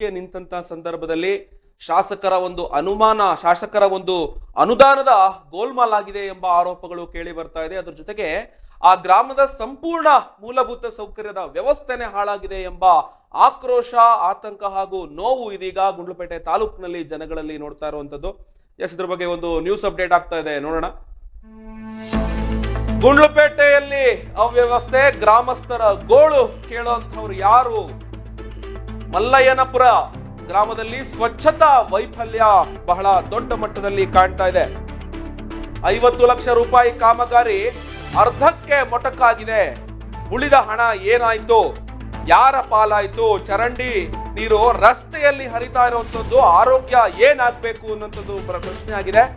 ಗೆ ನಿಂತಂತ ಸಂದರ್ಭದಲ್ಲಿ ಶಾಸಕರ ಒಂದು ಅನುಮಾನ, ಶಾಸಕರ ಒಂದು ಅನುದಾನದ ಗೋಲ್ಮಾಲ್ ಆಗಿದೆ ಎಂಬ ಆರೋಪಗಳು ಕೇಳಿ ಬರ್ತಾ ಇದೆ. ಅದ್ರ ಜೊತೆಗೆ ಆ ಗ್ರಾಮದ ಸಂಪೂರ್ಣ ಮೂಲಭೂತ ಸೌಕರ್ಯದ ವ್ಯವಸ್ಥೆನೆ ಹಾಳಾಗಿದೆ ಎಂಬ ಆಕ್ರೋಶ, ಆತಂಕ ಹಾಗೂ ನೋವು ಇದೀಗ ಗುಂಡ್ಲುಪೇಟೆ ತಾಲೂಕಿನಲ್ಲಿ ಜನಗಳಲ್ಲಿ ನೋಡ್ತಾ ಇರುವಂತದ್ದು ಎಸ್, ಇದ್ರ ಬಗ್ಗೆ ಒಂದು ನ್ಯೂಸ್ ಅಪ್ಡೇಟ್ ಆಗ್ತಾ ಇದೆ. ನೋಡೋಣ. ಗುಂಡ್ಲುಪೇಟೆಯಲ್ಲಿ ಅವ್ಯವಸ್ಥೆ, ಗ್ರಾಮಸ್ಥರ ಗೋಳು ಕೇಳುವಂಥವ್ರು ಯಾರು? ಮಲ್ಲಯ್ಯನಪುರ ಗ್ರಾಮದಲ್ಲಿ ಸ್ವಚ್ಛತಾ ವೈಫಲ್ಯ ಬಹಳ ದೊಡ್ಡ ಮಟ್ಟದಲ್ಲಿ ಕಾಣ್ತಾ ಇದೆ. ಐವತ್ತು ಲಕ್ಷ ರೂಪಾಯಿ ಕಾಮಗಾರಿ ಅರ್ಧಕ್ಕೆ ಮೊಟಕಾಗಿದೆ. ಉಳಿದ ಹಣ ಏನಾಯ್ತು? ಯಾರ ಪಾಲಾಯ್ತು? ಚರಂಡಿ ನೀರು ರಸ್ತೆಯಲ್ಲಿ ಹರಿತಾ ಇರುವಂತದ್ದು ಆರೋಗ್ಯ ಏನಾಗಬೇಕು ಅನ್ನೋಂಥದ್ದು ಪ್ರ- ಪ್ರಶ್ನೆ ಆಗಿದೆ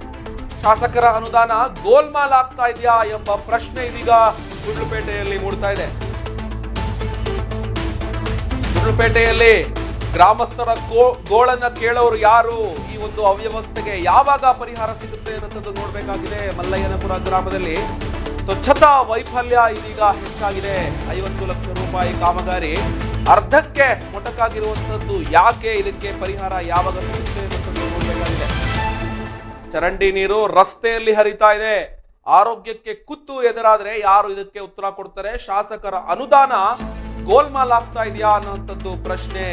ಶಾಸಕರ ಅನುದಾನ ಗೋಲ್ಮಾಲ್ ಆಗ್ತಾ ಇದೆಯಾ ಎಂಬ ಪ್ರಶ್ನೆ ಇದೀಗ ಗುಡ್ಲುಪೇಟೆಯಲ್ಲಿ ಮೂಡ್ತಾ ಇದೆ. ಗುಂಡ್ಲುಪೇಟೆಯಲ್ಲಿ ಗ್ರಾಮಸ್ಥರ ಗೋಳನ್ನ ಕೇಳೋರು ಯಾರು? ಈ ಒಂದು ಅವ್ಯವಸ್ಥೆಗೆ ಯಾವಾಗ ಪರಿಹಾರ ಸಿಗುತ್ತೆ ಅನ್ನೋದನ್ನು ನೋಡಬೇಕಾಗಿದೆ ಮಲ್ಲಯ್ಯನಪುರ ಗ್ರಾಮದಲ್ಲಿ. ಸ್ವಚ್ಛತಾ ವೈಫಲ್ಯ ಇದೀಗ ಹೆಚ್ಚಾಗಿದೆ. ಐವತ್ತು ಲಕ್ಷ ರೂಪಾಯಿ ಕಾಮಗಾರಿ. ಅರ್ಧಕ್ಕೆ ಮೊಟಕಾಗಿರುವಂತದ್ದು ಯಾಕೆ ಇದಕ್ಕೆ ಪರಿಹಾರ ಯಾವಾಗ ಸಿಗುತ್ತೆ ಅನ್ನೋದನ್ನು ನೋಡಬೇಕಾಗಿದೆ. ಚರಂಡಿ ನೀರು ರಸ್ತೆಯಲ್ಲಿ ಹರಿತಾ ಇದೆ. ಆರೋಗ್ಯಕ್ಕೆ ಕುತ್ತು ಎದುರಾದ್ರೆ ಯಾರು ಇದಕ್ಕೆ ಉತ್ತರ ಕೊಡ್ತಾರೆ? ಶಾಸಕರ ಅನುದಾನ ಗೋಲ್ಮಾಲ್ ಆಗ್ತಾ ಇದೆಯಾ ಅನ್ನೋಂಥದ್ದು ಪ್ರಶ್ನೆ.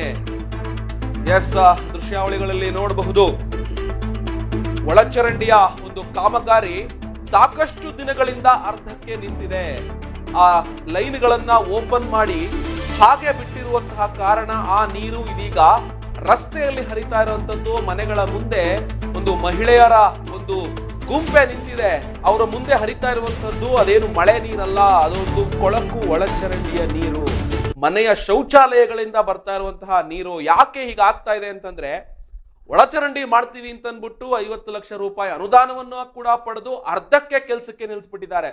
ಎಸ್ ದೃಶ್ಯಾವಳಿಗಳಲ್ಲಿ ನೋಡಬಹುದು. ಒಳಚರಂಡಿಯ ಒಂದು ಕಾಮಗಾರಿ ಸಾಕಷ್ಟು ದಿನಗಳಿಂದ ಅರ್ಧಕ್ಕೆ ನಿಂತಿದೆ. ಆ ಲೈನ್ಗಳನ್ನ ಓಪನ್ ಮಾಡಿ ಹಾಗೆ ಬಿಟ್ಟಿರುವಂತಹ ಕಾರಣ ಆ ನೀರು ಇದೀಗ ರಸ್ತೆಯಲ್ಲಿ ಹರಿತಾ ಇರುವಂತದ್ದು ಮನೆಗಳ ಮುಂದೆ ಒಂದು ಮಹಿಳೆಯರ ಒಂದು ಗುಂಪೆ ನಿಂತಿದೆ. ಅವರ ಮುಂದೆ ಹರಿತಾ ಇರುವಂತದ್ದು ಅದೇನು ಮಳೆ ನೀರಲ್ಲ, ಅದೊಂದು ಕೊಳಕು ಒಳಚರಂಡಿಯ ನೀರು. ಮನೆಯ ಶೌಚಾಲಯಗಳಿಂದ ಬರ್ತಾ ಇರುವಂತಹ ನೀರು ಯಾಕೆ ಹೀಗಾಗ್ತಾ ಇದೆ ಅಂತಂದ್ರೆ, ಒಳಚರಂಡಿ ಮಾಡ್ತೀವಿ ಅಂತ ಅಂದ್ಬಿಟ್ಟು ಐವತ್ತು ಲಕ್ಷ ರೂಪಾಯಿ ಅನುದಾನವನ್ನು ಕೂಡ ಪಡೆದು ಅರ್ಧಕ್ಕೆ ಕೆಲಸಕ್ಕೆ ನಿಲ್ಲಿಸ್ಬಿಟ್ಟಿದ್ದಾರೆ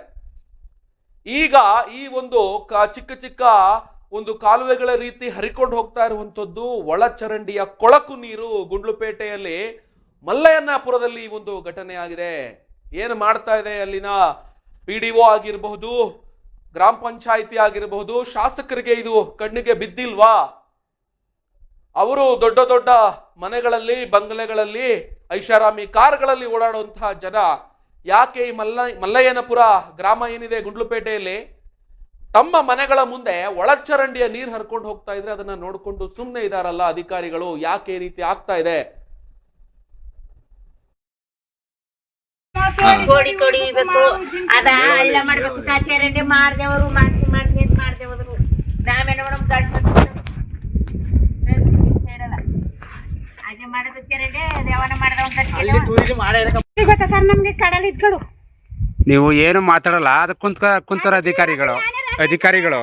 ಈಗ ಈ ಒಂದು ಚಿಕ್ಕ ಚಿಕ್ಕ ಒಂದು ಕಾಲುವೆಗಳ ರೀತಿ ಹರಿಕೊಂಡು ಹೋಗ್ತಾ ಇರುವಂತದ್ದು ಒಳಚರಂಡಿಯ ಕೊಳಕು ನೀರು ಗುಂಡ್ಲುಪೇಟೆಯಲ್ಲಿ ಮಲ್ಲಯ್ಯನಾಪುರದಲ್ಲಿ ಒಂದು ಘಟನೆ ಆಗಿದೆ. ಏನು ಮಾಡ್ತಾ ಇದೆ ಅಲ್ಲಿನ ಪಿ ಡಿ ಒ ಆಗಿರಬಹುದು ಗ್ರಾಮ ಪಂಚಾಯಿತಿ ಆಗಿರಬಹುದು ಶಾಸಕರಿಗೆ ಇದು ಕಣ್ಣಿಗೆ ಬಿದ್ದಿಲ್ವಾ? ಅವರು ದೊಡ್ಡ ದೊಡ್ಡ ಮನೆಗಳಲ್ಲಿ, ಬಂಗಲೆಗಳಲ್ಲಿ, ಐಷಾರಾಮಿ ಕಾರ್ಗಳಲ್ಲಿ ಓಡಾಡುವಂತಹ ಜನ ಯಾಕೆ ಈ ಮಲ್ಲ, ಮಲ್ಲಯ್ಯನಪುರ ಗ್ರಾಮ ಏನಿದೆ ಗುಂಡ್ಲುಪೇಟೆಯಲ್ಲಿ? ತಮ್ಮ ಮನೆಗಳ ಮುಂದೆ ಒಳಚರಂಡಿಯ ನೀರು ಹರ್ಕೊಂಡು ಹೋಗ್ತಾ ಇದ್ರೆ ಅದನ್ನ ನೋಡಿಕೊಂಡು ಸುಮ್ಮನೆ ಇದಾರಲ್ಲ ಅಧಿಕಾರಿಗಳು, ಯಾಕೆ ರೀತಿ ಆಗ್ತಾ ಇದೆ? ಕೋಡಿ ತೊಡಿಬೇಕು ಅದ ಎಲ್ಲ ಮಾಡ್ಬೇಕು. ಕಚೇರಿ ಮಾಡ್ದೇವರು ಮಾಡ್ತಿ ಮಾಡ್ತಿ ಅಂತ ಮಾಡ್ದೇವರು. ನಾವೇನು ಮೇಡಮ್ ದೊಡ್ಡ ಮಾಡೋದು ಗೊತ್ತಾ ಸರ್ ನಮ್ಗೆ ಕಡಲ್ ಇದ್ಗಳು ನೀವು ಏನು ಮಾತಾಡಲ್ಲ ಅದಕ್ಕೆ ಕುಂತ್ಕ ಕುಂತಾರ ಅಧಿಕಾರಿಗಳು. ಅಧಿಕಾರಿಗಳು.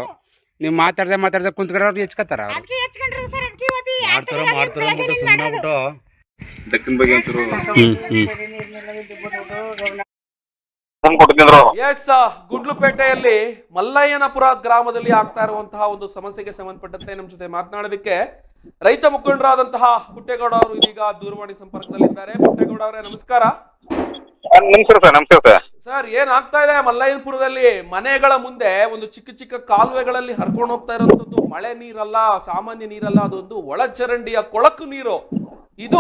ನೀವು ಮಾತಾಡದೆ ಮಾತಾಡದೆ ಕುಂತ್ಕೊಂಡ್ರೆ ಅವ್ರು ಹೆಚ್ಕೋತಾರ ಅದಕ್ಕೆ ಹೆಚ್ಕೊಂಡ್ರಿ ಸರ್ ಅದಕ್ಕೆ ಇವತ್ತಿ ಮಾಡ್ತಾರ ಮಾಡ್ತಾರ ದಕ್ಷಿಣ ಬಗ್ಗೆ ಒಂಚೂರು ಹ್ಮ್ ಹ್ಮ್. ಎಸ್ ಗುಂಡ್ಲುಪೇಟೆಯಲ್ಲಿ ಮಲ್ಲಯ್ಯನಪುರ ಗ್ರಾಮದಲ್ಲಿ ಆಗ್ತಾ ಇರುವಂತಹ ಒಂದು ಸಮಸ್ಯೆಗೆ ಸಂಬಂಧಪಟ್ಟಂತೆ ನಮ್ಮ ಜೊತೆ ಮಾತನಾಡೋದಕ್ಕೆ ರೈತ ಮುಖಂಡರಾದಂತಹ ಪುಟ್ಟೇಗೌಡ ಅವರು ಇದೀಗ ದೂರವಾಣಿ ಸಂಪರ್ಕದಲ್ಲಿದ್ದಾರೆ. ಪುಟ್ಟೇಗೌಡ ಅವರೇ ನಮಸ್ಕಾರ. ನಮಸ್ಕಾರ ಸರ್ ನಮಸ್ಕಾರ ಸರ್. ಸರ್ ಏನ್ ಆಗ್ತಾ ಇದೆ? ಮಲ್ಲಯ್ಯನಪುರದಲ್ಲಿ ಮನೆಗಳ ಮುಂದೆ ಒಂದು ಚಿಕ್ಕ ಚಿಕ್ಕ ಕಾಲುವೆಗಳಲ್ಲಿ ಹರ್ಕೊಂಡು ಹೋಗ್ತಾ ಇರುವಂತದ್ದು ಮಳೆ ನೀರಲ್ಲ ಸಾಮಾನ್ಯ ನೀರಲ್ಲ ಅದೊಂದು ಒಳಚರಂಡಿಯ ಕೊಳಕು ನೀರು. ಇದು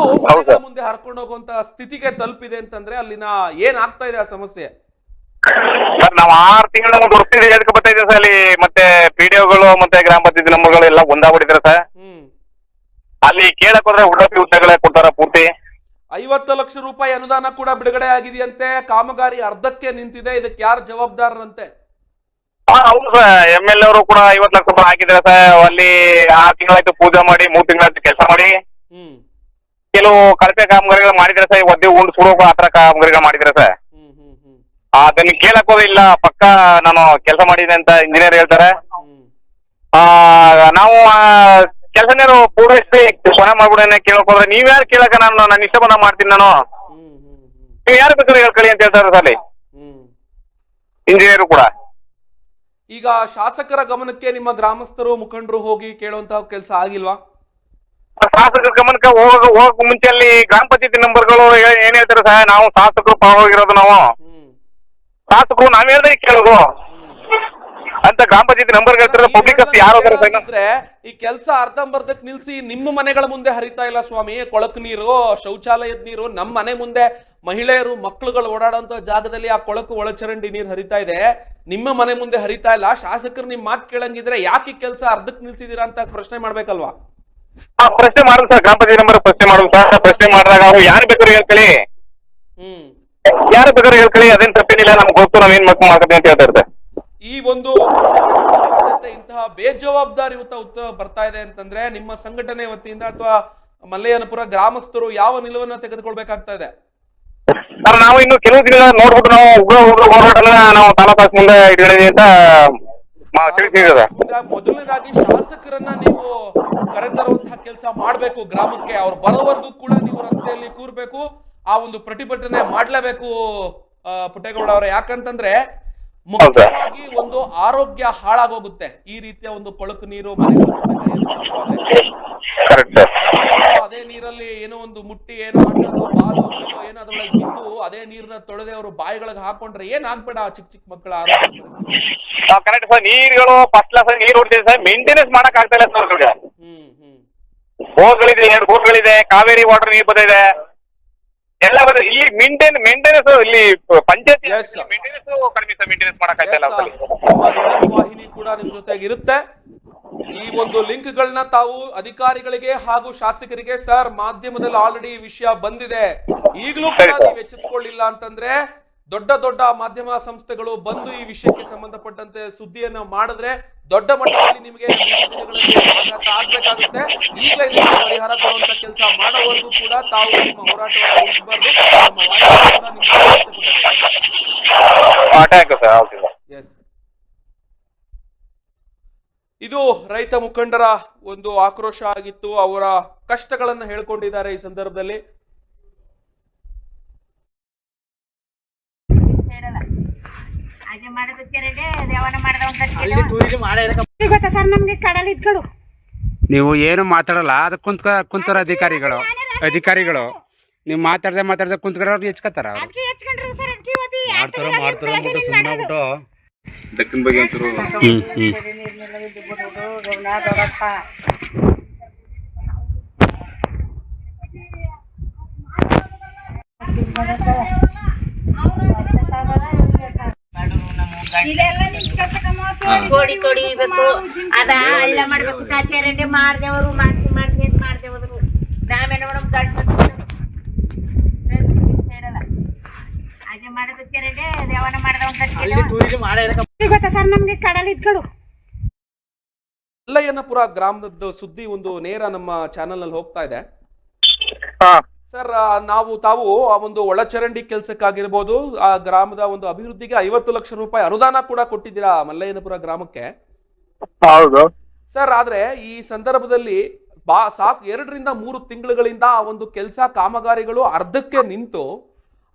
ಮುಂದೆ ಹರ್ಕೊಂಡು ಹೋಗುವಂತ ಸ್ಥಿತಿಗೆ ತಲುಪಿದೆ ಅಂತಂದ್ರೆ ಅಲ್ಲಿನ ಏನ್ ಆಗ್ತಾ ಇದೆ ಆ ಸಮಸ್ಯೆ? ಸರ್ ನಾವು ಆರು ತಿಂಗಳ ವರ್ಷದಿಂದ ಹೇಳ್ಕೊ ಬರ್ತಾ ಇದ್ದೀವಿ ಸರ್ ಅಲ್ಲಿ ಮತ್ತೆ ಪಿಡಿಒಗಳು ಮತ್ತೆ ಗ್ರಾಮ ಪಂಚಾಯತಿ ನಂಬರ್ಗಳು ಎಲ್ಲ ಒಂದಾಗ್ಬಿಟ್ಟಿದ್ರೆ ಸರ್. ಅಲ್ಲಿ ಕೇಳಕ್ ಹೋದ್ರೆ ಉಡಪಿ ಹುದ್ದೆಗಳೇ ಕೊಡ್ತಾರ ಪೂರ್ತಿ. ಐವತ್ತು ಲಕ್ಷ ರೂಪಾಯಿ ಅನುದಾನ ಕೂಡ ಬಿಡುಗಡೆ ಆಗಿದೆಯಂತೆ ಕಾಮಗಾರಿ ಅರ್ಧಕ್ಕೆ ನಿಂತಿದೆ ಇದಕ್ಕೆ ಯಾರು ಜವಾಬ್ದಾರರಂತೆ? ಹೌದು ಸರ್ ಎಂ ಎಲ್ ಅವರು ಕೂಡ ಐವತ್ತು ಲಕ್ಷ ರೂಪಾಯಿ ಹಾಕಿದ್ರೆ ಸರ್ ಅಲ್ಲಿ ಆರು ತಿಂಗಳಾಯ್ತು ಪೂಜೆ ಮಾಡಿ ಮೂರು ತಿಂಗಳಾಯ್ತು ಕೆಲಸ ಮಾಡಿ. ಹ್ಮ್. ಕೆಲವು ಕಳಪೆ ಕಾಮಗಾರಿಗಳು ಮಾಡಿದ್ರೆ ಸರ್ ಒದ್ದೆ ಉಂಡು ಸುಡೋಕು ಆ ಥರ ಕಾಮಗಾರಿಗಳು ಮಾಡಿದ್ರೆ ಸರ್. ಅದನ್ನ ಕೇಳಕ್ ಇಲ್ಲ ಪಕ್ಕ ನಾನು ಕೆಲಸ ಮಾಡಿದೆ ಅಂತ ಇಂಜಿನಿಯರ್ ಹೇಳ್ತಾರೆ. ಆ, ನಾವು ಕೆಲಸನೇರು ಪೂರೈಸಿ ಸ್ವನ ಮಾಡ್ಬಿಡೋಣ ಕೇಳಕ್ ಹೋದ್ರೆ ನೀವ್ ಯಾರು ಕೇಳಕ ನಾನು ನನ್ನ ಇಷ್ಟ ಬಂದ ಮಾಡ್ತೀನಿ ನಾನು. ನೀವ್ ಯಾರು ಬೇಕಾದ್ರೆ ಹೇಳ್ಕೊಳ್ಳಿ ಅಂತ ಹೇಳ್ತಾರೆ ಸರ್ ಇಂಜಿನಿಯರ್ ಕೂಡ. ಈಗ ಶಾಸಕರ ಗಮನಕ್ಕೆ ನಿಮ್ಮ ಗ್ರಾಮಸ್ಥರು ಮುಖಂಡರು ಹೋಗಿ ಕೇಳುವಂತಹ ಕೆಲಸ ಆಗಿಲ್ವಾ? ಶಾಸಕರ ಗಮನಕ್ಕೆ ಹೋಗ ಹೋಗಕ್ ಮುಂಚೆ ಅಲ್ಲಿ ಗ್ರಾಮ ಪಂಚಾಯತಿ ನಂಬರ್ಗಳು ಏನ್ ಹೇಳ್ತಾರೆ ಸರ್? ನಾವು ಶಾಸಕರು ಹೋಗಿರೋದು ನಾವು. ಶಾಸಕರು ನಾವ್ ಹೇಳ್ದೆ ಕೇಳೋದು. ಅಂತ ಗ್ರಾಮ ಪಂಚಾಯತಿ ನಂಬರ್ ಹೇಳ್ತಾರೆ ಪಬ್ಲಿಕ್ ಯಾರು ಇದ್ರೆ ಈ ಕೆಲಸ ಅರ್ಧಂಬರ್ಧಕ್ ನಿಲ್ಸಿ ನಿಮ್ಮ ಮನೆಗಳ ಮುಂದೆ ಹರಿತಾ ಇಲ್ಲ ಸ್ವಾಮಿ. ಕೊಳಕ್ ನೀರು ಶೌಚಾಲಯದ ನೀರು ನಮ್ಮ ಮನೆ ಮುಂದೆ ಮಹಿಳೆಯರು ಮಕ್ಕಳುಗಳು ಓಡಾಡುವಂತ ಜಾಗದಲ್ಲಿ ಆ ಕೊಳಕು ಒಳಚರಂಡಿ ನೀರು ಹರಿತಾ ಇದೆ. ನಿಮ್ಮ ಮನೆ ಮುಂದೆ ಹರಿತಾ ಇಲ್ಲ. ಶಾಸಕರು ನಿಮ್ ಮಾತು ಕೇಳಂಗಿದ್ರೆ ಯಾಕೆ ಈ ಕೆಲಸ ಅರ್ಧಕ್ ನಿಲ್ಸಿದೀರಾ ಅಂತ ಪ್ರಶ್ನೆ ಮಾಡ್ಬೇಕಲ್ವಾ? ಆ, ಪ್ರಶ್ನೆ ಮಾಡೋದು ಸರ್ ಗ್ರಾಮ ಪಂಚಾಯತಿ ನಂಬರ್ ಪ್ರಶ್ನೆ ಮಾಡೋದು ಸರ್. ಪ್ರಶ್ನೆ ಮಾಡಿದಾಗ ಅವ್ರು ಯಾರು ಬೇಕಾದ್ರೂ ಹೇಳ್ಕೊಳ್ಳಿ. ಹ್ಮ್. ಯಾರು ಬೇಕಾದ್ರೂ ಹೇಳ್ಕೊಳ್ಳಿ ಅದೇನ್ ತಪ್ಪೇನಿಲ್ಲ ನಮ್ಗೆ ಗೊತ್ತು ನಾವೇನ್ ಮಕ್ಕಳು ಮಾಡ್ಕೊತೀವಿ ಅಂತ ಹೇಳ್ತಾ ಇರ್ತಾರೆ. ಈ ಒಂದು ಇಂತಹ ಬೇಜವಾಬ್ದಾರಿಯುತ ಉತ್ತರ ಬರ್ತಾ ಇದೆ ಅಂತಂದ್ರೆ ನಿಮ್ಮ ಸಂಘಟನೆ ವತಿಯಿಂದ ಅಥವಾ ಮಲ್ಲಯ್ಯನಪುರ ಗ್ರಾಮಸ್ಥರು ಯಾವ ನಿಲುವನ್ನ ತೆಗೆದುಕೊಳ್ಬೇಕಾಗ್ತಾ ಇದೆ? ಸರ್ ನಾವು ಇನ್ನು ಕೆಲವು ದಿನ ನೋಡ್ಬಿಟ್ಟು ನಾವು ಉಗ್ರ ಉಗ್ರ ಹೋರಾಟನ ನಾವು ಮುಂದೆ ಇಟ್ಕೊಂಡಿದ್ದೀವಿ ಅಂತ ಮೊದಲನೇದಾಗಿ ಶಾಸಕರನ್ನ ನೀವು ಕರೆತರುವಂತಹ ಕೆಲಸ ಮಾಡಬೇಕು ಗ್ರಾಮಕ್ಕೆ. ಅವ್ರು ಬರೋವರೆಗೂ ಕೂಡ ನೀವು ರಸ್ತೆಯಲ್ಲಿ ಕೂರ್ಬೇಕು ಆ ಒಂದು ಪ್ರತಿಭಟನೆ ಮಾಡ್ಲೇಬೇಕು ಪುಟ್ಟೇಗೌಡ ಅವರ. ಯಾಕಂತಂದ್ರೆ ಮುಖ್ಯವಾಗಿ ಒಂದು ಆರೋಗ್ಯ ಹಾಳಾಗೋಗುತ್ತೆ. ಈ ರೀತಿಯ ಒಂದು ಕೊಳಕು ನೀರು ಅದೇ ನೀರಲ್ಲಿ ಏನೋ ಒಂದು ಮುಟ್ಟಿ ಏನೋ ಆಟೋದು ಬಾಲು ಏನೋ ಅದ್ರೊಳಗೆ ಬಿದ್ದು ಅದೇ ನೀರನ್ನ ತೊಳೆದೆ ಅವರು ಬಾಯಿಗಳಿಗೆ ಹಾಕೊಂಡ್ರೆ ಏನ್ ಆಗ್ಬೇಡ ಆ ಚಿಕ್ಕ ಚಿಕ್ಕ ಮಕ್ಕಳ ಆರೋಗ್ಯ ಕರೆಕ್ಟ್ ಸರ್ ನೀರುಗಳು ಫಸ್ಟ್ ಕ್ಲಾಸ್ ನೀರು ಹೊಡ್ತೀವಿ ಸರ್ ಮೇಂಟೆನೆನ್ಸ್ ಮಾಡಕ್ ಆಗ್ತಾ ಇಲ್ಲ ಸರ್ ಹ್ಮ್ ಹ್ಮ್. ಬೋರ್ಗಳಿದೆ ಎರಡು ಬೋರ್ಗಳಿದೆ ಕಾವೇರಿ ವಾಟರ್ ನೀರು ಬಂದಿದೆ ಎಲ್ಲ ಇಲ್ಲಿ ಮೇಂಟೈನ್ ಮೇಂಟೆನೆನ್ಸ್ ಇಲ್ಲಿ ಪಂಚಾಯತಿ Yes, sir. ಮೇಂಟೆನೆನ್ಸ್ ಕಡಿಮೆ ಸರ್ ಮೇಂಟೆನೆನ್ಸ್ ಮಾಡಕ್ ಆಗ್ತಾ ಇಲ್ಲ ಅವ್ರಲ್ಲಿ. sir. ವಾಹಿನಿ ಕೂಡ ನಿಮ್ ಜೊತೆಗೆ ಇರುತ್ತೆ ಈ ಒಂದು ಲಿಂಕ್ ಗಳನ್ನ ತಾವು ಅಧಿಕಾರಿಗಳಿಗೆ ಹಾಗೂ ಶಾಸಕರಿಗೆ ಸರ್ ಮಾಧ್ಯಮದಲ್ಲಿ ಆಲ್ರೆಡಿ ವಿಷಯ ಬಂದಿದೆ ಈಗಲೂ ಕೂಡ ಸರಿ. ನೀವು ಎಚ್ಚೆತ್ತುಕೊಳ್ಳಿಲ್ಲ ಅಂತಂದ್ರೆ ದೊಡ್ಡ ದೊಡ್ಡ ಮಾಧ್ಯಮ ಸಂಸ್ಥೆಗಳು ಬಂದು ಈ ವಿಷಯಕ್ಕೆ ಸಂಬಂಧಪಟ್ಟಂತೆ ಸುದ್ದಿಯನ್ನ ಮಾಡಿದ್ರೆ ದೊಡ್ಡ ಮಟ್ಟದಲ್ಲಿ ನಿಮಗೆ ಆಗ್ಬೇಕಾಗುತ್ತೆ. ಈಗಲೇ ಇದಕ್ಕೆ ಪರಿಹಾರ ಕೊಡುವಂತ ಕೆಲಸ ಮಾಡೋವರೆಗೂ ಕೂಡ ತಾವು ನಿಮ್ಮ ಹೋರಾಟವನ್ನು ಉಳಿಸಬಾರ್ದು ನಮ್ಮ ಎಸ್ ಇದು ರೈತ ಮುಖಂಡರ ಒಂದು ಆಕ್ರೋಶ ಆಗಿತ್ತು. ಅವರ ಕಷ್ಟಗಳನ್ನ ಹೇಳ್ಕೊಂಡಿದ್ದಾರೆ ಈ ಸಂದರ್ಭದಲ್ಲಿ ಹಾಗೆ ಮಾಡೋದಕ್ಕೆ ದೇವನ ಮಾಡಿದವಂತ ಈಗ ಗೊತ್ತಾ ಸರ್ ನಮ್ಗೆ ಕಡಲ್ ಇದ್ಗಳು ನೀವು ಏನು ಮಾತಾಡಲ್ಲ ಅದಕ್ಕೆ ಕುಂತ ಕುಂತಾರ ಅಧಿಕಾರಿಗಳು ಅಧಿಕಾರಿಗಳು. ನೀವು ಮಾತಾಡದೆ ಮಾತಾಡದೆ ಕುಂತ್ಕೊಂಡ್ರೆ ಅವ್ರು ಹೆಚ್ಕೋತಾರ ಮಾಡ್ತಾರ ಮಾಡ್ತಾರ ಅಂದ್ಬಿಟ್ಟು ಸುಮ್ಮನೆ ಆಗ್ಬಿಟ್ಟು ಹ್ಮ್. ಹ್ಮ್. ಕೋಡಿ ತೊಡಿಬೇಕು ಅದ ಎಲ್ಲ ಮಾಡ್ಬೇಕು. ಚರಂಡಿ ಮಾಡ್ದೇವರು ಮಾಡ್ತಿ ಮಾಡ್ತಿ ಅಂತ ಮಾಡ್ದೆ? ಹೋದ್ರು ನಾವೇನು ಮೇಡಮ್ ಈಗ ಗೊತ್ತಾ ಸರ್ ನಮ್ಗೆ ಕಡಲ್ ಗ್ರಾಮದ ಸುದ್ದಿ ಒಂದು ನೇರ ನಮ್ಮ ಚಾನೆಲ್ ಅಲ್ಲಿ ಹೋಗ್ತಾ ಇದೆ. ಸರ್ ನಾವು ತಾವು ಆ ಒಂದು ಒಳಚರಂಡಿ ಕೆಲಸಕ್ಕಾಗಿರ್ಬೋದು ಆ ಗ್ರಾಮದ ಒಂದು ಅಭಿವೃದ್ಧಿಗೆ ಐವತ್ತು ಲಕ್ಷ ರೂಪಾಯಿ ಅನುದಾನ ಕೂಡ ಕೊಟ್ಟಿದ್ದೀರಾ ಮಲ್ಲಯ್ಯನಪುರ ಗ್ರಾಮಕ್ಕೆ? ಹೌದು. ಸರ್ ಆದ್ರೆ ಈ ಸಂದರ್ಭದಲ್ಲಿ ಬಾ ಸಾಕು ಎರಡರಿಂದ ಮೂರು ತಿಂಗಳುಗಳಿಂದ ಆ ಒಂದು ಕೆಲಸ ಕಾಮಗಾರಿಗಳು ಅರ್ಧಕ್ಕೆ ನಿಂತು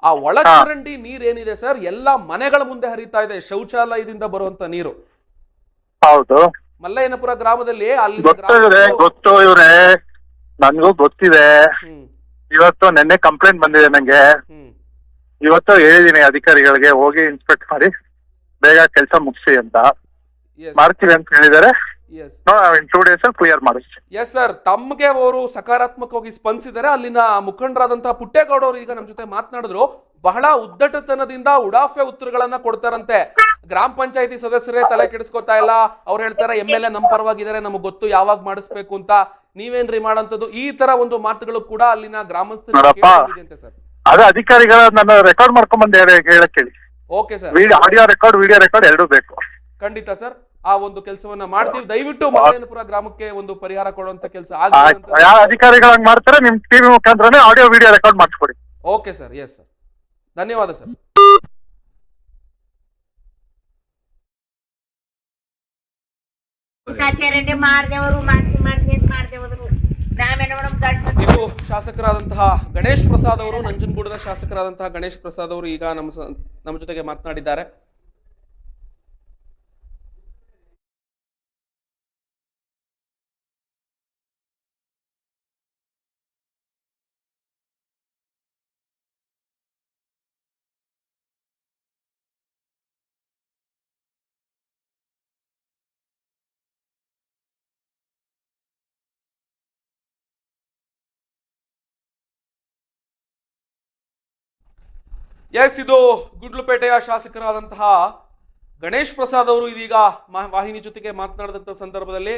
ಆ ಒಳಚರಂಡಿ ನೀರೇನಿದೆ ಸರ್ ಎಲ್ಲ ಮನೆಗಳ ಮುಂದೆ ಹರಿತಾ ಇದೆ ಶೌಚಾಲಯದಿಂದ ಬರುವಂತ ನೀರು. ಹೌದು. ಮಲ್ಲಯ್ಯನಪುರ ಗ್ರಾಮದಲ್ಲಿ ಅಲ್ಲಿ ಗೊತ್ತಿದೆ ಗೊತ್ತು ಇವ್ರೆ. ನನ್ಗೂ ಗೊತ್ತಿದೆ. ಇವತ್ತು ನಿನ್ನೆ ಕಂಪ್ಲೇಂಟ್ ಬಂದಿದೆ ನಂಗೆ. ಹ್ಮ್. ಇವತ್ತು ಹೇಳಿದೀನಿ ಅಧಿಕಾರಿಗಳಿಗೆ ಹೋಗಿ ಇನ್ಸ್ಪೆಕ್ಟ್ ಮಾಡಿ ಬೇಗ ಕೆಲಸ ಮುಗಿಸಿ ಅಂತ. ಎಸ್ ಮಾಡ್ತೀವಿ ಅಂತ ಹೇಳಿದಾರೆ ಎಸ್ ಇನ್ ಟೂ ಡೇಸ್ ಅಲ್ಲಿ ಕ್ಲಿಯರ್ ಎಸ್ ಸರ್ ತಮ್ಗೆ ಅವರು ಸಕಾರಾತ್ಮಕವಾಗಿ ಸ್ಪಂದಿಸಿದರೆ ಅಲ್ಲಿನ ಮುಖಂಡರಾದಂತಹ ಪುಟ್ಟೇಗೌಡ ಅವರು ಈಗ ನಮ್ಮ ಜೊತೆ ಮಾತನಾಡಿದ್ರು. ಬಹಳ ಉದ್ದಟತನದಿಂದ ಉಡಾಫೆ ಉತ್ತರಗಳನ್ನ ಕೊಡ್ತಾರಂತೆ. ಗ್ರಾಮ ಪಂಚಾಯತಿ ಸದಸ್ಯರೇ ತಲೆ ಕೆಡಿಸ್ಕೊತಾ ಇಲ್ಲ. ಅವ್ರು ಹೇಳ್ತಾರೆ ಎಂ ಎಲ್ ಎ ನಮ್ ಪರವಾಗಿದ್ದಾರೆ ನಮಗೆ ಗೊತ್ತು ಯಾವಾಗ ಮಾಡಿಸ್ಬೇಕು ಅಂತ. ನೀವೇನ್ರಿ ಮಾಡಂತದ್ದು ಈ ತರ ಒಂದು ಮಾತುಗಳು ಕೂಡ ಅಲ್ಲಿನ ಗ್ರಾಮಸ್ಥರಿಗೆ ನೋಡಪ್ಪ. ಸರ್. ಅದೇ ಅಧಿಕಾರಿಗಳ ನಾನು ರೆಕಾರ್ಡ್ ಮಾಡ್ಕೊಂಡ್ ಬಂದು ಹೇಳಕ್ ಹೇಳಿ okay sir. Video audio record video record ಎರಡೂ ಬೇಕು. ಖಂಡಿತ ಸರ್. ಆ ಒಂದು ಕೆಲಸವನ್ನ ಮಾಡ್ತೀವಿ. ದಯವಿಟ್ಟು ಮಲ್ಲಯ್ಯನಪುರ ಗ್ರಾಮಕ್ಕೆ ಒಂದು ಪರಿಹಾರ ಕೊಡುವಂತ ಕೆಲಸ ಯಾವ ಅಧಿಕಾರಿಗಳು ಹಂಗ್ ಮಾಡ್ತಾರೆ ನಿಮ್ ಟಿವಿ ಮುಖಾಂತರನೇ audio video record ಮಾಡಿಸ್ಕೊಡಿ. Okay sir. S sir ಧನ್ಯವಾದ ಸರ್. ಇದು ಶಾಸಕರಾದಂತಹ ಗಣೇಶ್ ಪ್ರಸಾದ್ ಅವರು ನಂಜನಗೂಡದ ಶಾಸಕರಾದಂತಹ ಗಣೇಶ್ ಪ್ರಸಾದ್ ಅವರು ಈಗ ನಮ್ಮ ನಮ್ಮ ಜೊತೆಗೆ ಮಾತನಾಡಿದ್ದಾರೆ. ಎಸ್ ಇದು ಗುಂಡ್ಲುಪೇಟೆಯ ಶಾಸಕರಾದಂತಹ ಗಣೇಶ್ ಪ್ರಸಾದ್ ಅವರು ಇದೀಗ ವಾಹಿನಿ ಜೊತೆಗೆ ಮಾತನಾಡಿದಂಥ ಸಂದರ್ಭದಲ್ಲಿ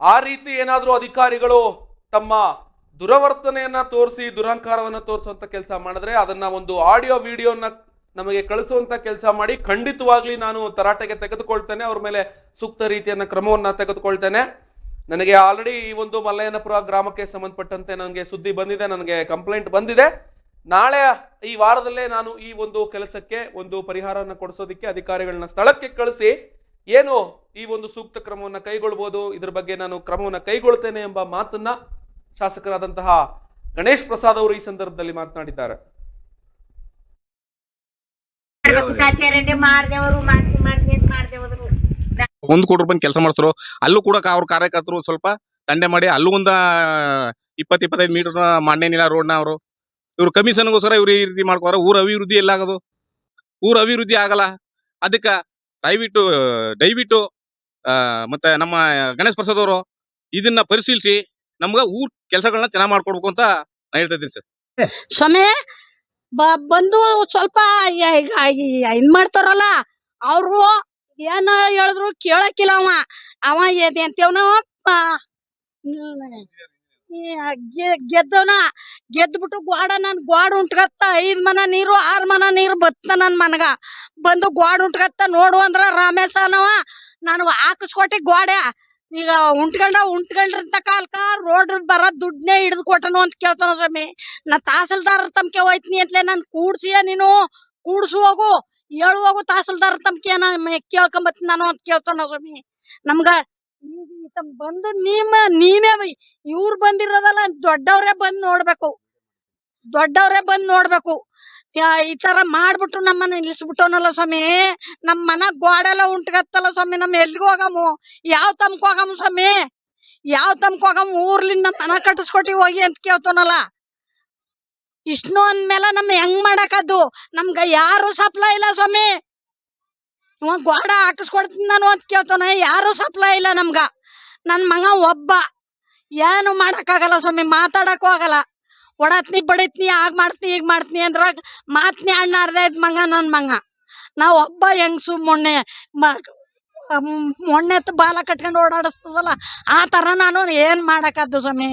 ಆ ರೀತಿ ಏನಾದರೂ ಅಧಿಕಾರಿಗಳು ತಮ್ಮ ದುರವರ್ತನೆಯನ್ನ ತೋರಿಸಿ, ದುರಹಂಕಾರವನ್ನು ತೋರಿಸುವಂತ ಕೆಲಸ ಮಾಡಿದ್ರೆ ಅದನ್ನ ಒಂದು ಆಡಿಯೋ, ವಿಡಿಯೋನ ನಮಗೆ ಕಳಿಸುವಂತ ಕೆಲಸ ಮಾಡಿ ಖಂಡಿತವಾಗ್ಲಿ ನಾನು ತರಾಟೆಗೆ ತೆಗೆದುಕೊಳ್ತೇನೆ, ಅವ್ರ ಮೇಲೆ ಸೂಕ್ತ ರೀತಿಯನ್ನ ಕ್ರಮವನ್ನ ತೆಗೆದುಕೊಳ್ತೇನೆ. ನನಗೆ ಆಲ್ರೆಡಿ ಈ ಒಂದು ಮಲ್ಲಯ್ಯನಪುರ ಗ್ರಾಮಕ್ಕೆ ಸಂಬಂಧಪಟ್ಟಂತೆ ನನಗೆ ಸುದ್ದಿ ಬಂದಿದೆ, ನನಗೆ ಕಂಪ್ಲೇಂಟ್ ಬಂದಿದೆ. ನಾಳೆ ಈ ವಾರದಲ್ಲೇ ನಾನು ಈ ಒಂದು ಕೆಲಸಕ್ಕೆ ಒಂದು ಪರಿಹಾರವನ್ನು ಕೊಡಿಸೋದಕ್ಕೆ ಅಧಿಕಾರಿಗಳನ್ನ ಸ್ಥಳಕ್ಕೆ ಕಳಿಸಿ ಏನು ಈ ಒಂದು ಸೂಕ್ತ ಕ್ರಮವನ್ನು ಕೈಗೊಳ್ಬೋದು ಇದ್ರ ಬಗ್ಗೆ ನಾನು ಕ್ರಮವನ್ನು ಕೈಗೊಳ್ತೇನೆ ಎಂಬ ಮಾತನ್ನ ಶಾಸಕರಾದಂತಹ ಗಣೇಶ್ ಪ್ರಸಾದ್ ಅವರು ಈ ಸಂದರ್ಭದಲ್ಲಿ ಮಾತನಾಡಿದ್ದಾರೆ. ಒಂದು ಕೋಟಿ ರೂಪಾಯಿ ಕೆಲಸ ಮಾಡ್ತಾರೋ ಅಲ್ಲೂ ಕೂಡ ಅವ್ರ ಕಾರ್ಯಕರ್ತರು ಸ್ವಲ್ಪ ದಂಡೆ ಮಾಡಿ ಅಲ್ಲೂ ಒಂದ ಇಪ್ಪತ್ತ ಇಪ್ಪತ್ತೈದು ಮೀಟರ್ ರೋಡ್ ರೋಡ್ನ ಅವರು. ಇವ್ರು ಕಮಿಷನ್ಗೋಸ್ಕರ ಇವ್ರು ಈ ರೀತಿ ಮಾಡ್ಕೋರ ಊರ ಅಭಿವೃದ್ಧಿ ಎಲ್ಲಾಗದು. ಊರ ಅಭಿವೃದ್ಧಿ ಆಗಲ್ಲ. ಅದಕ್ಕೆ ದಯವಿಟ್ಟು ದಯವಿಟ್ಟು ಮತ್ತೆ ನಮ್ಮ ಗಣೇಶ್ ಪ್ರಸಾದ್ ಅವರು ಇದನ್ನ ಪರಿಶೀಲಿಸಿ ನಮ್ಗ ಊರ್ ಕೆಲಸಗಳನ್ನ ಚೆನ್ನಾಗಿ ಮಾಡ್ಕೊಡ್ಬೇಕು ಅಂತ ನಾ ಹೇಳ್ತಾ ಇದ್ದೀನಿ ಸರ್. ಸ್ವಾಮಿ ಬಂದು ಸ್ವಲ್ಪ ಇದ್ ಮಾಡ್ತಾರಲ್ಲ, ಅವ್ರು ಏನ ಹೇಳಿದ್ರು ಕೇಳಕ್ಕಿಲ್ಲ ಅವ. ಅವ ಎಂತೇವ್ನ ಗೆದ್ದವನ ಗೆದ್ಬಿಟ್ಟು ಗ್ವಾಡ, ನನ್ ಗ್ವಾಡ ಉಂಟ್ಗತ್ತ ಐದ್ ಮನ ನೀರು, ಆರ್ ಮನ ನೀರು ಬತ್ತ ನನ್ ಮನಗ. ಬಂದು ಗ್ವಾಡ ಉಂಟ್ಗತ್ತ ನೋಡು ಅಂದ್ರ ರಾಮೇಶ ನಾನು ನಾನು ಹಾಕಿಸ್ಕೊಟ್ಟಿ ಗ್ವಾಡ ಈಗ ಉಂಟ್ಕೊಂಡ, ಉಂಟ್ಕೊಂಡ್ರಂತ ಕಾಲ್ಕ ರೋಡ್ ಬರ ದುಡ್ಡನ್ನೇ ಹಿಡಿದು ಕೊಟ್ಟನು ಅಂತ ಕೇಳ್ತಾನ ರಮಿ ನಾ ತಹಸೀಲ್ದಾರ್ ತಮ್ಕೆ ಹೋಯ್ತೀನಿ ಅಂತಲೇ ನಾನು ಕೂಡ್ಸಿಯ ನೀನು? ಕೂಡ್ಸು ಹೋಗು. ಹೇಳುವಾಗು ತಹಸೀಲ್ದಾರ್ ತಮ್ಕೆ ಕೇಳ್ಕೊಂಬತ್ತೀನಿ ನಾನು ಅಂತ ಕೇಳ್ತಾನ ರಮಿ ನಮ್ಗ ಬಂದು ನೀಮ ನೀವೇ ಇವ್ರು ಬಂದಿರೋದಲ್ಲ ದೊಡ್ಡವ್ರೇ ಬಂದು ನೋಡ್ಬೇಕು. ದೊಡ್ಡವ್ರೇ ಬಂದು ನೋಡ್ಬೇಕು. ಈ ತರ ಮಾಡ್ಬಿಟ್ಟು ನಮ್ಮನ್ನ ನಿಲ್ಸ್ಬಿಟ್ಟವನಲ್ಲ ಸ್ವಾಮಿ. ನಮ್ಮ ಮನ ಗೋಡೆಲ್ಲ ಉಂಟ್ಗತ್ತಲ್ಲ ಸ್ವಾಮಿ. ನಮ್ ಎಲ್ರಿಗೂ ಹೋಗಮು ಯಾವ ತಮ್ಕ ಹೋಗಮ್ ಸ್ವಾಮಿ? ಯಾವ ತಮ್ಕ ಹೋಗಮ್ ಊರ್ಲಿಂದ ನಮ್ ಮನ ಕಟ್ಟಿಸ್ಕೊಟ್ಟಿ ಹೋಗಿ ಅಂತ ಕೇಳ್ತಾನಲ್ಲ. ಇಷ್ಟು ಅಂದ್ಮೇಲೆ ನಮ್ ಹೆಂಗ್ ಮಾಡಕದ್ದು ನಮ್ಗ ಯಾರು ಸಪ್ಲೈ ಇಲ್ಲ ಸ್ವಾಮಿ. ಇವ ಗೋಡ ಹಾಕಿಸ್ಕೊಡ್ತೀನಿ ನಾನು ಅಂತ ಕೇಳ್ತಾನೆ, ಯಾರು ಸಪ್ಲೈ ಇಲ್ಲ ನಮ್ಗ. ನನ್ನ ಮಗ ಒಬ್ಬ. ಏನು ಮಾಡೋಕ್ಕಾಗಲ್ಲ ಸ್ವಾಮಿ, ಮಾತಾಡಕ್ಕೂ ಆಗಲ್ಲ. ಒಡತ್ನಿ ಬಡಿತ್ನಿ ಆಗ ಮಾಡ್ತೀನಿ ಈಗ ಮಾಡ್ತೀನಿ ಅಂದ್ರ ಮಾತ್ನಿ ಅಣ್ಣ ಅರ್ಧ ಇದ್ ಮಂಗ, ನನ್ ಮಂಗ. ನಾ ಒಬ್ಬ ಹೆಂಗ್ಸು ಮೊನ್ನೆ ಮೊನ್ನೆ ಬಾಲ ಕಟ್ಕೊಂಡು ಓಡಾಡಿಸ್ತದಲ್ಲ ಆ ತರ ನಾನು ಏನ್ ಮಾಡಕ್ಕಾದ್ದು ಸ್ವಾಮಿ?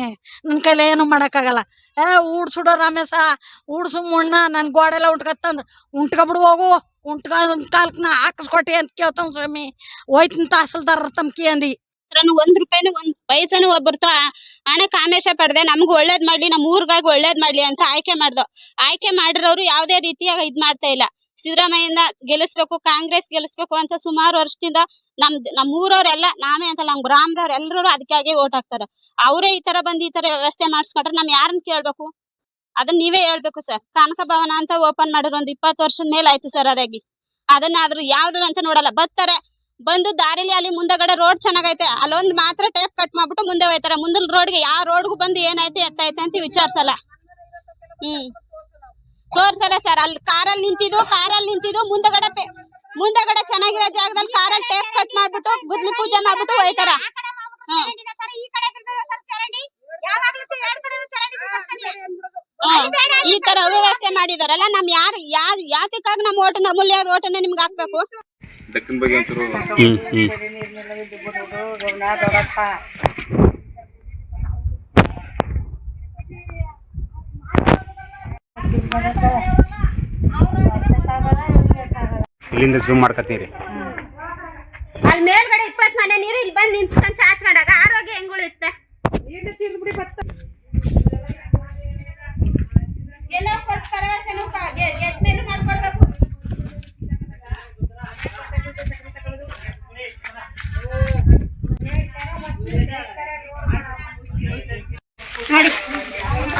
ನನ್ ಕೈಲಿ ಏನು ಮಾಡಕ್ಕಾಗಲ್ಲ. ಏ, ಊಡ್ಸುಡೋ ರಮೇಶ, ಊಡ್ಸು ಮುಣ್ಣ ನನ್ ಗೋಡೆಲ್ಲ ಉಂಟ್ಕತ್ತಂದ್ರೆ, ಉಂಟ್ಕೊಬಿಡು ಹೋಗು. ಉಂಟ್ಕ ಕಾಲ್ಕ್ ನಾ ಹಾಕಿಸ್ಕೊಟ್ಟಿ ಅಂತ ಕೇಳ್ತಾವ್ ಸ್ವಾಮಿ. ಹೋಯ್ತಿನ ತಹಸೀಲ್ದಾರ ತಮ್ಕಿ ಅಂದಿ. ಒಂದ್ ರೂಪಾಯಿನು ಒಂದ್ ಪೈಸನು ಒಬ್ಬರ್ತು. ಹಣ ಕಾಮೇಶ ಪಡೆದೆ. ನಮ್ಗ್ ಒಳ್ಳೇದ್ ಮಾಡ್ಲಿ ನಮ್ಮ ಊರ್ಗಾಗಿ ಒಳ್ಳೇದ್ ಮಾಡ್ಲಿ ಅಂತ ಆಯ್ಕೆ ಮಾಡ್ದು. ಆಯ್ಕೆ ಮಾಡಿರೋರು ಯಾವ್ದೇ ರೀತಿಯಾಗ ಇದ್ ಮಾಡ್ತಾ ಇಲ್ಲ. ಸಿದ್ದರಾಮಯ್ಯನ ಗೆಲ್ಲಿಸ್ಬೇಕು ಕಾಂಗ್ರೆಸ್ ಗೆಲ್ಲಿಸ್ಬೇಕು ಅಂತ ಸುಮಾರು ವರ್ಷದಿಂದ ನಮ್ ನಮ್ ಊರವ್ರೆಲ್ಲ, ನಾವೇ ಅಂತ ನಮ್ ಗ್ರಾಮದವ್ರು ಎಲ್ಲರೂ ಅದಕ್ಕಾಗಿ ಓಟ್ ಹಾಕ್ತಾರೆ. ಅವರೇ ಈ ತರ ಬಂದ್ ಈ ತರ ವ್ಯವಸ್ಥೆ ಮಾಡಿಸ್ಕೊಂಡ್ರೆ ನಮ್ ಯಾರನ್ನ ಕೇಳ್ಬೇಕು? ಅದನ್ನ ನೀವೇ ಹೇಳ್ಬೇಕು ಸರ್ ಕನಕ ಭವನ ಅಂತ ಓಪನ್ ಮಾಡಿರೋ ಒಂದ್ ಇಪ್ಪತ್ತು ವರ್ಷದ ಮೇಲೆ ಆಯ್ತು ಸರ್ ಅದಾಗಿ. ಅದನ್ನ ಆದ್ರೂ ಯಾವ್ದು ಅಂತ ನೋಡಲ್ಲ. ಬರ್ತಾರೆ. ಬಂದು ದಾರಿಲಿ ಅಲ್ಲಿ ಮುಂದಗಡೆ ರೋಡ್ ಚೆನ್ನಾಗೈತೆ. ಅಲ್ಲೊಂದ್ ಮಾತ್ರ ಟೇಪ್ ಕಟ್ ಮಾಡ್ಬಿಟ್ಟು ಮುಂದೆ ಹೋಯ್ತಾರೆ. ಮುಂದಿನ ರೋಡ್ಗೆ ಯಾವ ರೋಡ್ಗೂ ಬಂದು ಏನೈತೆ ಎತ್ತೈತೆ ಅಂತ ವಿಚಾರಿಸಲ್ಲ. ಹ್ಮ್. ತೋರ್ಸಲ್ಲ ಸರ್ ಅಲ್ಲಿ ಕಾರಲ್ಲಿ ನಿಂತಿದ್ದು ಕಾರಲ್ಲಿ ನಿಂತಿದ್ದು ಮುಂದಗಡೆ ಮುಂದಗಡೆ ಚೆನ್ನಾಗಿರೋ ಜಾಗದಲ್ಲಿ ಕಾರಲ್ಲಿ ಟೇಪ್ ಕಟ್ ಮಾಡ್ಬಿಟ್ಟು, ಗುದ್ಲಿ ಪೂಜೆ ಮಾಡ್ಬಿಟ್ಟು ಹೋಯ್ತಾರ. ಹ್ಮ್. ಈ ತರ ಅವ್ಯವಸ್ಥೆ ಮಾಡಿದಾರಲ್ಲ ನಮ್ ಯಾರು ಯಾ ಯಾತಕ್ಕಾಗಿ ನಮ್ ಓಟ ಅಮೂಲ್ಯವಾದ ಓಟನ ನಿಮ್ಗೆ ಹಾಕ್ಬೇಕು? ದಕ್ಷಿಣ ಬಗ್ಗೆ ಒಂಚೂರು ಹ್ಮ್ ಹ್ಮ್. ಇಲ್ಲಿಂದ ಜೂಮ್ ಮಾಡ್ಕತ್ತೀರಿ. ಅಲ್ಲಿ ಮೇಲ್ಗಡೆ ಇಪ್ಪತ್ ಮನೆ ನೀರು ಇಲ್ಲಿ ಬಂದು ನಿಂತ್ಕೊಂಡ್ ಮಾಡಾಗ ಆರೋಗ್ಯ ಹೆಂಗ್ ಉಳಿಯುತ್ತೆ ಏನೋ ಕೊಟ್ಟು ಭರವಸೆನೂ ಕ- ಗೆ- ಗೆದ್ಮೇಲೂ ಮಾಡ್ಕೊಡ್ಬೇಕು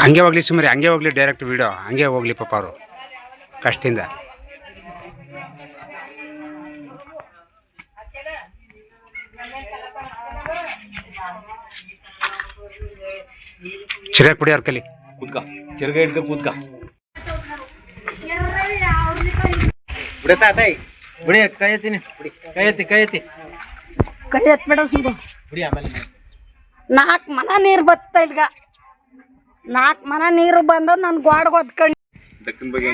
ಹಂಗೆ ಹೋಗ್ಲಿ ಸುಮ್ಮನೆ ಹಂಗೆ ಹೋಗ್ಲಿ ಡೈರೆಕ್ಟ್ ವಿಡಿಯೋ ಹಂಗೆ ಹೋಗ್ಲಿ ಪಾಪ ಅವರು ಕಷ್ಟದಿಂದ. ಚಿರಾಗ್ ಕುಡಿ ಅವ್ರ ಕಲಿ. ಕೂತ್ಕ ಚಿರಗ ಹಿಡ್ಕ ಕೂತ್ಕ. ಬಿಡತಾ ತಾಯಿ. ಬಿಡಿ ಕೈ ಎತ್ತೀನಿ ಬಿಡಿ ಕೈ ಎತ್ತಿ ಕೈ ಎತ್ತಿ ಕೈ ಎತ್ಬೇಡ ಸುಮ್ನೆ. ಬಿಡಿ ಆಮೇಲೆ. ನಾಲ್ಕು ಮನ ನೀರು ಬತ್ತಾ ಇಲ್ಗ ನಾಲ್ಕು ಮನ ನೀರು ಬಂದು ನನ್ ಗೋಡ್ಗೆ ಹೊತ್ಕೊಂಡ್ ಬಗ್ಗೆ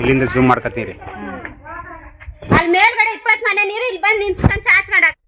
ಇಲ್ಲಿಂದ ಜೂಮ್ ಮಾಡ್ಕೊತೀರಿ ಅಲ್ಲಿ ಮೇಲ್ಗಡೆ ಇಪ್ಪತ್ತು ಮನೆ ನೀರು ಇಲ್ಲಿ ಬಂದು ನಿಂತ್ಕೊಂಡು ಚಾಚ್ ಮಾಡಕ್